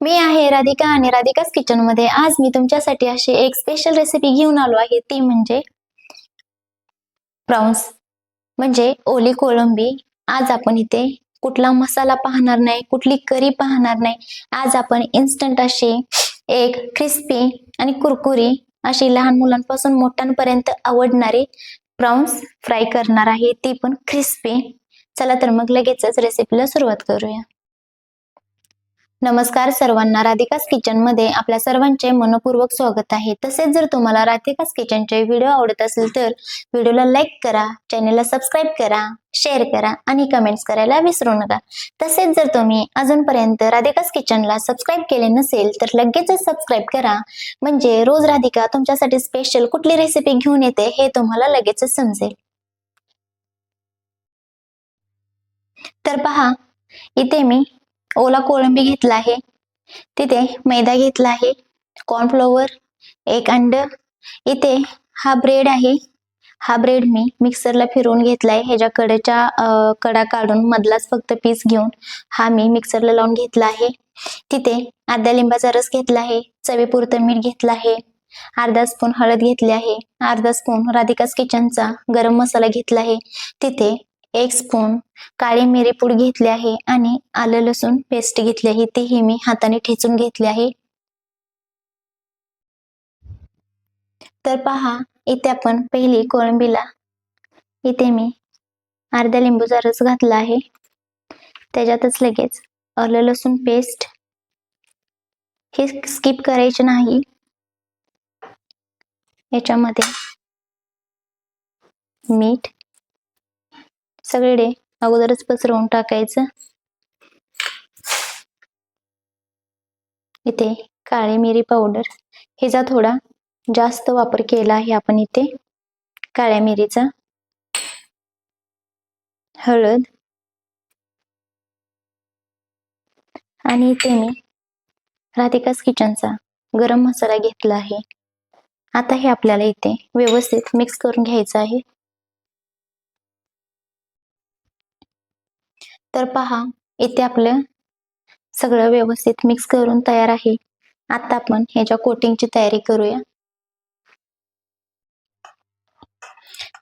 मी आहे राधिका आणि राधिकाच किचनमध्ये. आज मी तुमच्यासाठी अशी एक स्पेशल रेसिपी घेऊन आलो आहे. ती म्हणजे प्राऊन्स म्हणजे ओली कोळंबी. आज आपण इथे कुठला मसाला पाहणार नाही कुठली करी पाहणार नाही. आज आपण इन्स्टंट अशी एक क्रिस्पी आणि कुरकुरी अशी लहान मुलांपासून मोठ्यांपर्यंत आवडणारी प्राऊन्स फ्राय करणार आहे. ती पण क्रिस्पी चला तर मग लगेचच रेसिपीला सुरुवात करूया. नमस्कार सर्वांना राधिकास किचनमध्ये आपल्या सर्वांचे मनपूर्वक स्वागत आहे. तसेच जर तुम्हाला राधिकास किचनचे व्हिडिओ आवडत असेल तर व्हिडिओला लाईक करा चॅनेलला सबस्क्राईब करा शेअर करा आणि कमेंट्स करायला विसरू नका. तसेच जर तुम्ही अजूनपर्यंत राधिकास किचनला सबस्क्राईब केले नसेल तर लगेचच सबस्क्राईब करा. म्हणजे रोज राधिका तुमच्यासाठी स्पेशल कुठली रेसिपी घेऊन येते हे तुम्हाला लगेचच समजेल. तर पहा इथे मी ओला कोळंबी घेतला आहे. तिथे मैदा घेतला आहे. कॉर्नफ्लोअर एक अंड. इथे हा ब्रेड आहे. हा ब्रेड मी मिक्सरला फिरवून घेतलाय. ह्याच्या कडेच्या कडा काढून मधलाच फक्त पीस घेऊन हा मी मिक्सरला लावून घेतला आहे. तिथे अर्ध्या लिंबाचा रस घेतला आहे. चवीपुरतं मीठ घेतलं आहे. अर्धा स्पून हळद घेतली आहे. अर्धा स्पून राधिकास किचनचा गरम मसाला घेतला आहे. तिथे एक स्पून काळी मिरी पूड घेतली आहे आणि आलं लसूण पेस्ट घेतली आहे. तेही मी हाताने ठेचून घेतली आहे. तर पहा इथे आपण पहिली कोळंबीला इथे मी अर्ध्या लिंबूचा रस घातला आहे. त्याच्यातच लगेच आलं लसूण पेस्ट हे स्किप करायचे नाही. याच्यामध्ये मीठ सगळे अगोदरच पसरवून टाकायचं. इथे काळी मिरी पावडर ह्याचा थोडा जास्त वापर केला आहे आपण इथे. काळ्या मिरीचा. हळद. आणि इथे मी राधिकास किचनचा गरम मसाला घेतला आहे. आता हे आपल्याला इथे व्यवस्थित मिक्स करून घ्यायचं आहे. तर पहा इथे आपलं सगळं व्यवस्थित मिक्स करून तयार आहे. आता आपण ह्याच्या कोटिंगची तयारी करूया.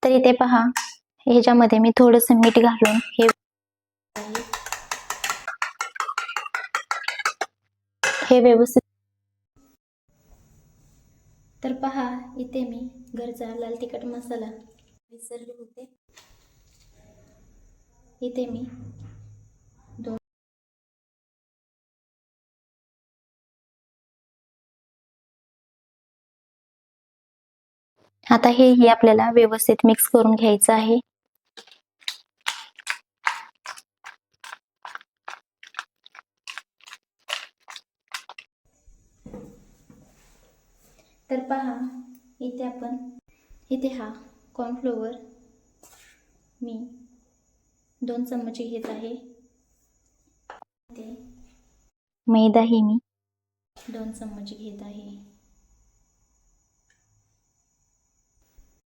तर इथे पहा ह्याच्यामध्ये मी थोडस मीठ घालून हे हे व्यवस्थित तर पहा इथे मी घरचा लाल तिखट मसाला विसरले होते. इथे मी आता हे ही आपल्याला व्यवस्थित मिक्स करून घ्यायचं आहे. तर पहा इथे आपण इथे हा कॉर्नफ्लोअर मी दोन चमचे घेत आहे. इथे मैदाही मी. दोन चम्मच घेत आहे.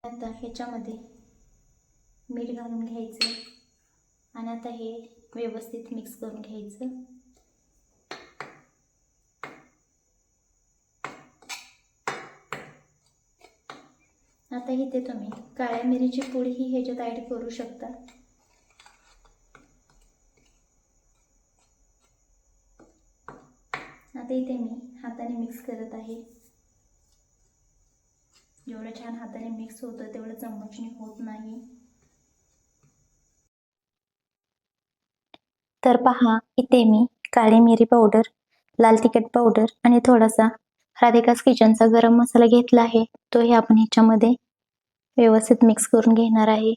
आता ह्याच्यामध्ये मीठ घालून घ्यायचं आणि आता हे व्यवस्थित मिक्स करून घ्यायचं. आता इथे तुम्ही काळ्या मिरीची पूड ही ह्याच्यात ॲड करू शकता. आता इथे मी हाताने मिक्स करत आहे. जेवढं छान हाताने मिक्स होतं तेवढं चम्मचने होत नाही. तर पहा इथे मी काळी मिरी पावडर लाल तिखट पावडर आणि थोडासा राधिकास किचनचा गरम मसाला घेतला आहे. तोही आपण ह्याच्यामध्ये व्यवस्थित मिक्स करून घेणार आहे.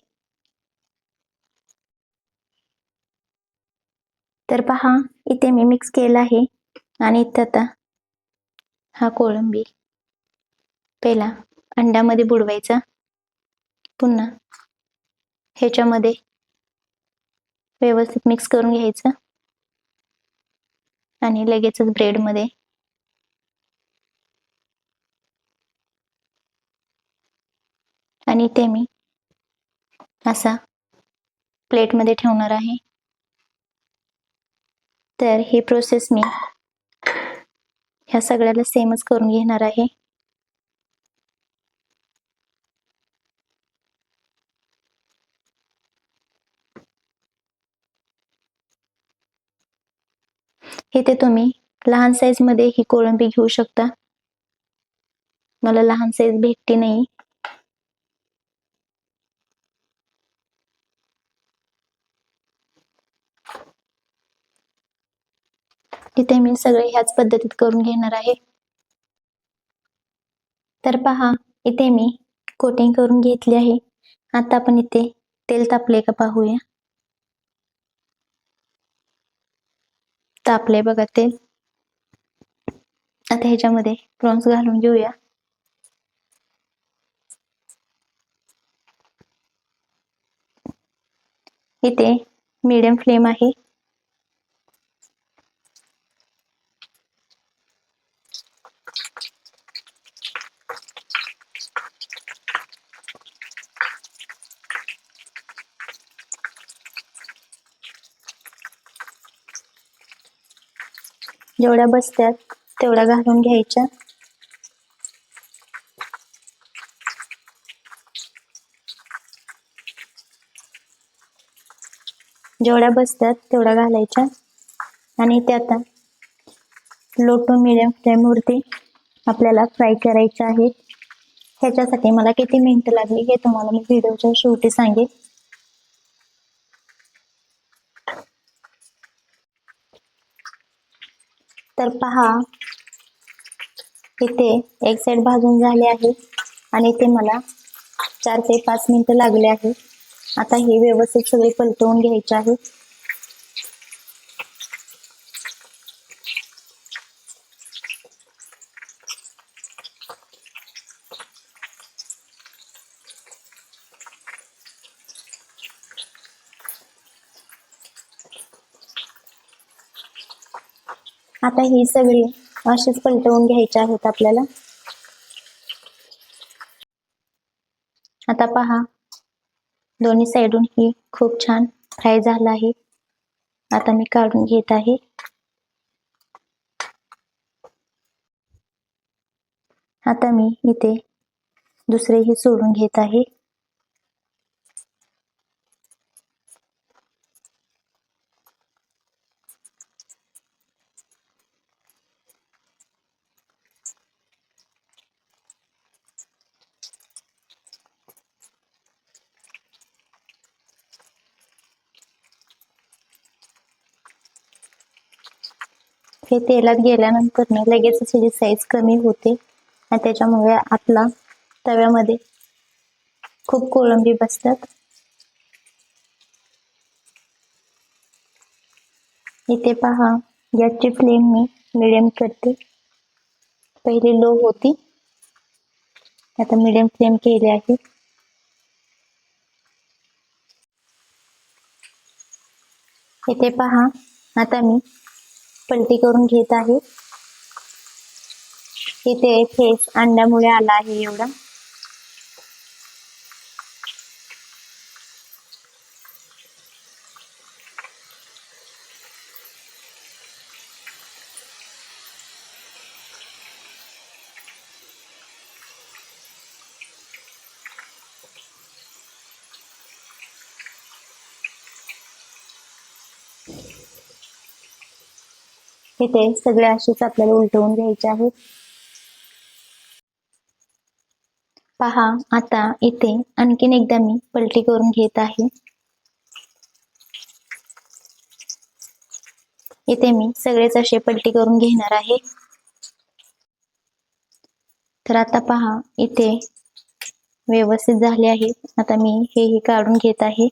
तर पहा इथे मी मिक्स केला आहे. आणि इथं आता हा कोळंबी. पहिला अंड्यामध्ये बुडवायचा. पुन्हा ह्याच्यामध्ये व्यवस्थित मिक्स करून घ्यायचं. आणि लगेचच ब्रेडमध्ये आणि ते मी असा प्लेटमध्ये ठेवणार आहे. तर ही प्रोसेस मी ह्या सगळ्याला सेमच करून घेणार आहे. इथे तुम्ही लहान साईजमध्ये ही कोळंबी घेऊ शकता. मला लहान साईज भेटती नाही. इथे मी सगळे ह्याच पद्धतीत करून घेणार आहे. तर पहा इथे मी कोटिंग करून घेतली आहे. आता आपण इथे तेल तापले का पाहूया. तापले बघा तेल आता ह्याच्यामध्ये प्रॉन्स घालून घेऊया. इथे मीडियम फ्लेम आहे. जेवढ्या बसत्यात तेवढ्या घालून घ्यायच्या. जेवढ्या बसत्यात तेवढ्या घालायच्या. आणि त्यात आता लो टू मिडियम फ्लेमवरती आपल्याला फ्राय करायच्या आहेत. ह्याच्यासाठी मला किती मिनटं लागली हे तुम्हाला मी व्हिडिओच्या शेवटी सांगेन. तर पहा. इथे एक साइड भाजून झाले आहे आणि इथे मला चार ते पाच मिनिटं लागले आहे. आता हे व्यवस्थित सगळे पलटवून घ्यायचे आहे. आता ही सगळी अशीच पलटवून घ्यायची आहेत आपल्याला. आता पहा दोन्ही साइडून ही खूप छान फ्राय झाला आहे. आता मी काढून घेत आहे. आता मी इथे दुसरेही सोडून घेत आहे. हे तेलात गेल्यानंतर ना लगेच त्याची साईज कमी होते आणि त्याच्यामुळे आपला तव्यामध्ये खूप कोळंबी बसतात. इथे पहा गॅसची फ्लेम मी मिडियम करते. पहिली लो होती. आता मिडियम फ्लेम केली आहे. इथे पहा आता मी पलटी करून घेत आहे. इथे फेस अंड्यामुळे आला आहे एवढा. इथे सगळे अशीच आपल्याला उलटवून घ्यायचे आहेत. पहा आता इथे आणखीन एकदा मी पलटी करून घेत आहे. इथे मी सगळेच असे पलटी करून घेणार आहे. तर आता पहा इथे व्यवस्थित झाले आहे आता मी हे काढून घेत आहे.